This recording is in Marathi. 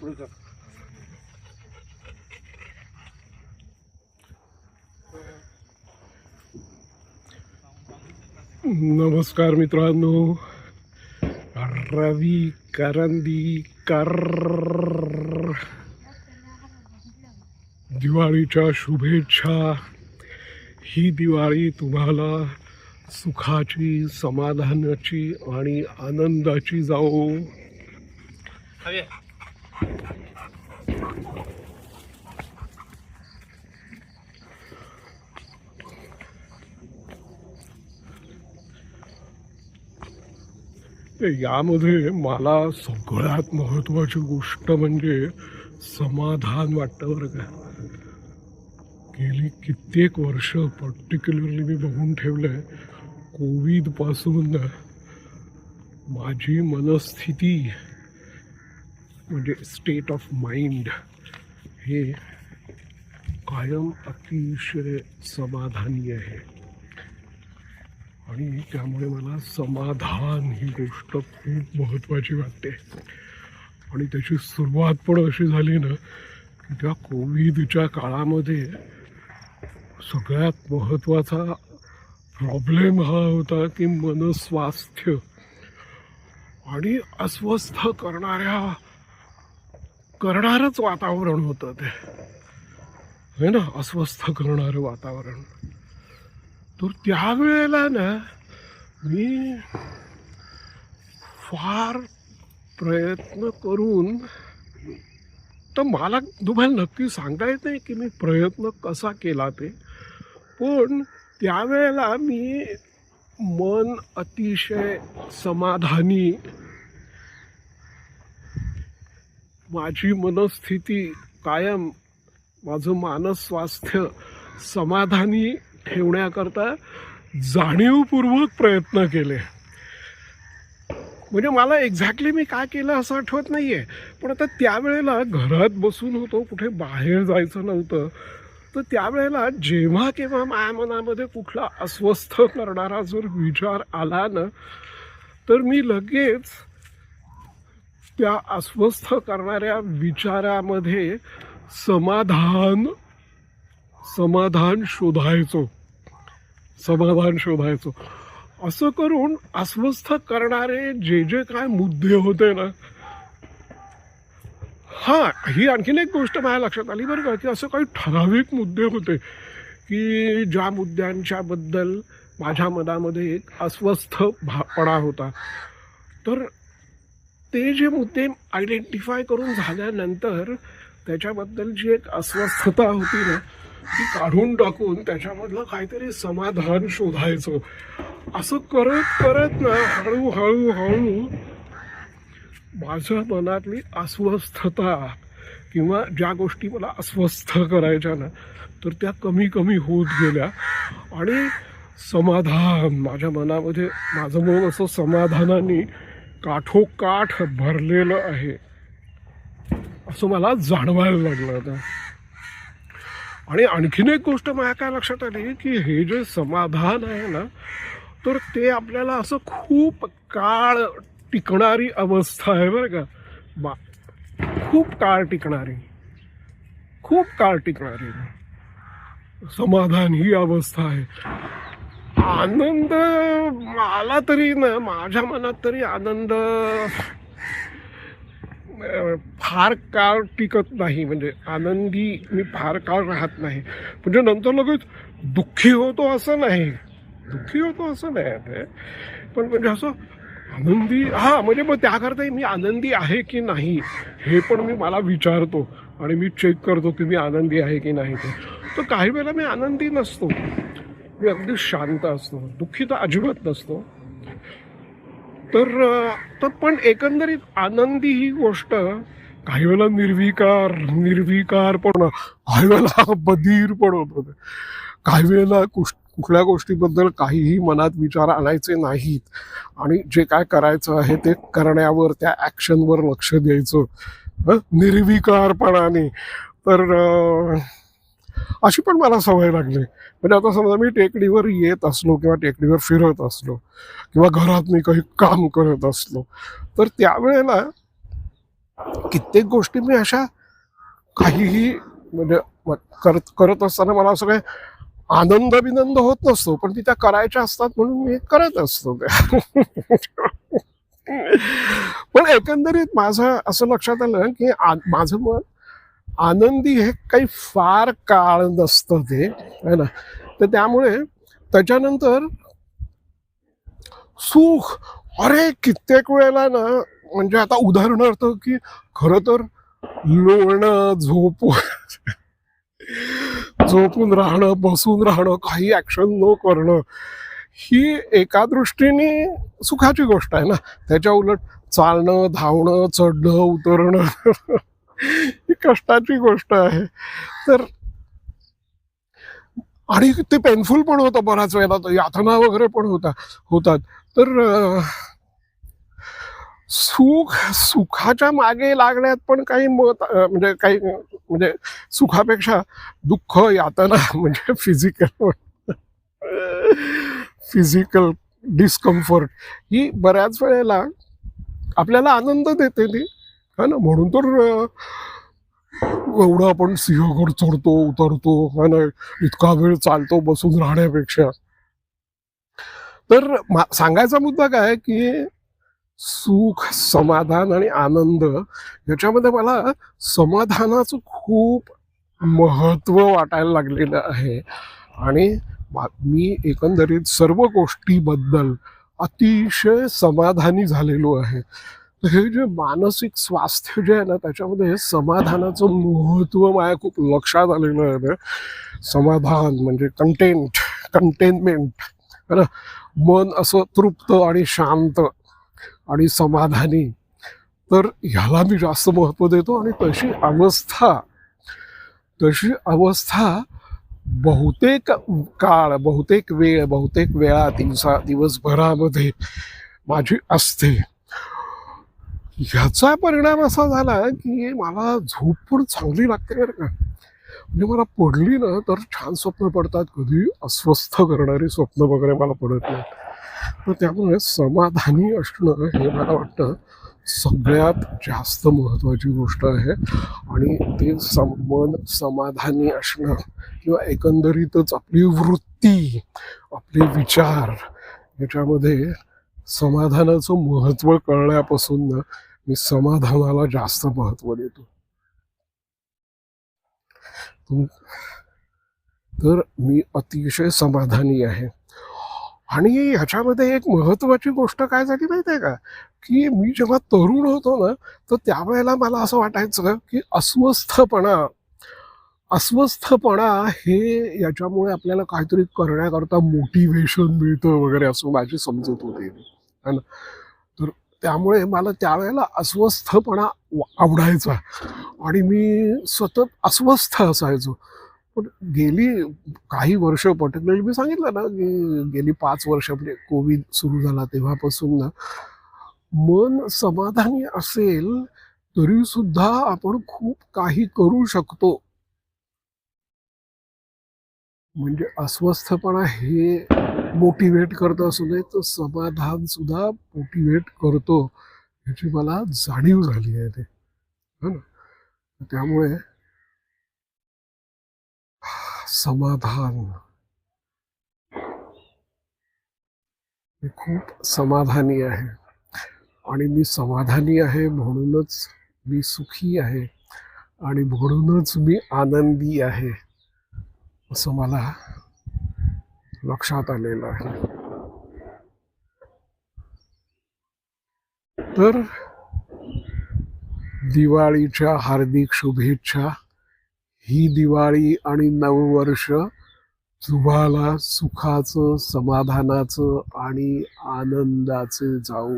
पुढे कर. नमस्कार मित्रांनो. रवी करंदी कर. दिवाळीच्या शुभेच्छा. ही दिवाळी तुम्हाला सुखाची समाधानाची आणि आनंदाची जाओ यामध्ये मला सगळ्यात महत्वाची गोष्ट म्हणजे समाधान वाटतं बरं का. गेली कित्येक वर्ष पर्टिक्युलरली मी बघून ठेवलं आहे कोविडपासून माझी मनस्थिती म्हणजे स्टेट ऑफ माइंड हे कायम अतिशय समाधानी आहे. आणि त्यामुळे मला समाधान ही गोष्ट खूप महत्त्वाची वाटते. आणि त्याची सुरुवात पण अशी झाली ना की त्या कोविडच्या काळामध्ये सगळ्यात महत्त्वाचा प्रॉब्लेम हा होता की मनस्वास्थ्य. आणि अस्वस्थ करणाऱ्या करणारच वातावरण होतं ते. है ना? अस्वस्थ करणारं वातावरण. तर त्यावेळेला ना मी फार प्रयत्न करून तर मला तुम्हाला नक्की सांगता येत नाही की मी प्रयत्न कसा केला ते पण त्यावेळेला मी मन अतिशय समाधानी माझी मनस्थिती कायम माझं मानस स्वास्थ्य समाधानी ठेवण्याकरता जाणीवपूर्वक प्रयत्न केले. म्हणजे मला एक्झॅक्टली मी काय केलं असं आठवत नाहीये. पण आता त्यावेळेला घरात बसून होतो कुठे बाहेर जायचं नव्हतं. तर त्यावेळेला जेव्हा केव्हा माझ्या मनामध्ये कुठला अस्वस्थ करणारा जर विचार आला ना तर मी लगेच त्या अस्वस्थ करणाऱ्या विचारामध्ये समाधान समाधान शोधायचो. समाधान शोधायचो. असं करून अस्वस्थ करणारे जे जे काय मुद्दे होते ना हा ही आणखीन एक गोष्ट माझ्या लक्षात आली बरं का की असं काही ठराविक मुद्दे होते की ज्या मुद्द्यांच्या बद्दल माझ्या मनामध्ये एक अस्वस्थ भापणा होता. तर ते जे मुद्दे आयडेंटिफाय करून झाल्यानंतर त्याच्याबद्दल जी एक अस्वस्थता होती ना ती काढून टाकून त्याच्यामधलं काहीतरी समाधान शोधायचं. असं करत करत ना हळूहळू हळू माझ्या मनातली अस्वस्थता किंवा ज्या गोष्टी मला अस्वस्थ करायच्या ना तर त्या कमी कमी होत गेल्या. आणि समाधान माझ्या मनामध्ये माझं मन असं समाधानाने काठोकाठ भरलेलं आहे. असं मला जाणवायला लागलं आता. आणि आणखीन एक गोष्ट माझ्या काय लक्षात आली की हे जे समाधान आहे ना तर ते आपल्याला असं खूप काळ टिकणारी अवस्था आहे बरं का. बा खूप काळ टिकणारी. खूप काळ टिकणारी. समाधान ही अवस्था आहे. आनंद मला तरी ना माझ्या मनात तरी आनंद फार काळ टिकत नाही. म्हणजे आनंदी मी फार काळ राहत नाही. म्हणजे नंतर लगेच दुःखी होतो असं नाही. दुःखी होतो असं नाही ते पण म्हणजे असं आनंदी हा म्हणजे मग त्याकरताही मी आनंदी आहे की नाही हे पण मी मला विचारतो आणि मी चेक करतो की मी आनंदी आहे की नाही ते. तर काही वेळेला मी आनंदी नसतो. मी अगदी शांत असतो. दुःखी तर अजिबात नसतो. तर तर पण एकंदरीत आनंदी ही गोष्ट काही वेळेला निर्विकार निर्विकार पण काही वेळेला बधीर पण होतं काही वेळेला कुश कुठल्या गोष्टीबद्दल काहीही मनात विचार आणायचे नाहीत. आणि जे काय करायचं आहे ते करण्यावर त्या ॲक्शनवर लक्ष द्यायचं. हं? निर्विकारपणाने. तर अशी पण मला सवय लागली. म्हणजे आता समजा मी टेकडीवर येत असलो किंवा टेकडीवर फिरत असलो किंवा घरात मी काही काम करत असलो तर त्यावेळेला कित्येक गोष्टी मी अशा काहीही म्हणजे करत करत असताना मला असं काही आनंद बिनंद होत नसतो पण ती त्या करायच्या असतात म्हणून मी करत असतो त्या. पण एकंदरीत माझं असं लक्षात आलं की माझं मत आनंदी हे काही फार काळ नसतं ते है ना? तर त्यामुळे त्याच्यानंतर सुख अरे कित्येक वेळेला ना म्हणजे आता उदाहरणार्थ की खरं तर लोळणं झोपून झोपून राहणं बसून राहणं काही ऍक्शन न करणं ही एका दृष्टीने सुखाची गोष्ट आहे ना? त्याच्या उलट चालणं धावणं चढणं उतरणं. ही कष्टाची गोष्ट आहे. तर आणि ते पेनफुल पण होतं बऱ्याच वेळेला. तर यातना वगैरे पण होता होतात. तर सुख सुखाच्या मागे लागण्यात पण काही मत म्हणजे काही म्हणजे सुखापेक्षा दुःख यातना म्हणजे फिजिकल फिजिकल डिस्कम्फर्ट ही बऱ्याच वेळेला आपल्याला आनंद देते ती. हा ना म्हणून तर एवढं आपण सिंहगड चढतो उतरतो हा ना इतका वेळ चालतो बसून राहण्यापेक्षा. तर सांगायचा मुद्दा काय की सुख समाधान आणि आनंद याच्यामध्ये मला समाधानाचं खूप महत्त्व वाटायला लागलेलं आहे. आणि मी एकंदरीत सर्व गोष्टीबद्दल अतिशय समाधानी झालेलो आहे. हे जे मानसिक स्वास्थ्य जे आहे ना त्याच्यामध्ये समाधानाचं महत्त्व माझ्या खूप लक्षात आलेलं आहे ना. समाधान म्हणजे कंटेंट कंटेनमेंट है ना? मन असं तृप्त आणि शांत आणि समाधानी. तर ह्याला मी जास्त महत्त्व देतो आणि तशी अवस्था तशी अवस्था बहुतेक काळ बहुतेक वेळ बहुतेक वेळा दिवसा दिवसभरामध्ये माझी असते. ह्याचा परिणाम असा झाला की मला झोप पण चांगली लागते बरं का. म्हणजे मला पडली ना तर छान स्वप्न पडतात. कधी अस्वस्थ करणारी स्वप्न वगैरे मला पडत नाहीत तर त्यामुळे समाधानी असणं हे मला वाटतं सगळ्यात जास्त महत्त्वाची गोष्ट आहे. आणि ते सम मन समाधानी असणं किंवा एकंदरीतच आपली वृत्ती आपले विचार याच्यामध्ये समाधानाचं महत्त्व कळण्यापासून ना मी समाधानाला जास्त महत्त्व देतो. तर मी अतिशय समाधानी आहे. आणि ह्याच्यामध्ये एक महत्वाची गोष्ट काय झाली माहिती आहे का? की मी जेव्हा तरुण होतो ना तर त्यावेळेला मला असं वाटायचं की अस्वस्थपणा अस्वस्थपणा हे याच्यामुळे आपल्याला काहीतरी करण्याकरता मोटिवेशन मिळतं वगैरे असं माझी समजत होती. है ना? त्यामुळे मला त्यावेळेला अस्वस्थपणा आवडायचा. आणि मी सतत अस्वस्थ असायचो. पण गेली काही वर्ष पर्टिक्युलरली म्हणजे मी सांगितलं ना की गेली पाच वर्ष म्हणजे कोविड सुरू झाला तेव्हापासून ना मन समाधानी असेल तरी सुद्धा आपण खूप काही करू शकतो. म्हणजे अस्वस्थपणा हे मोटिवेट करत असू नये तर समाधान सुद्धा मोटिवेट करतो याची मला जाणीव झाली आहे ते. है ना? त्यामुळे समाधान. मी खूप समाधानी आहे. आणि मी समाधानी आहे म्हणूनच मी सुखी आहे. आणि म्हणूनच मी आनंदी आहे असं मला लक्षात आलेलं आहे. तर दिवाळीच्या हार्दिक शुभेच्छा. ही दिवाळी आणि नववर्ष तुम्हाला सुखाचं समाधानाचं आणि आनंदाचे जाऊ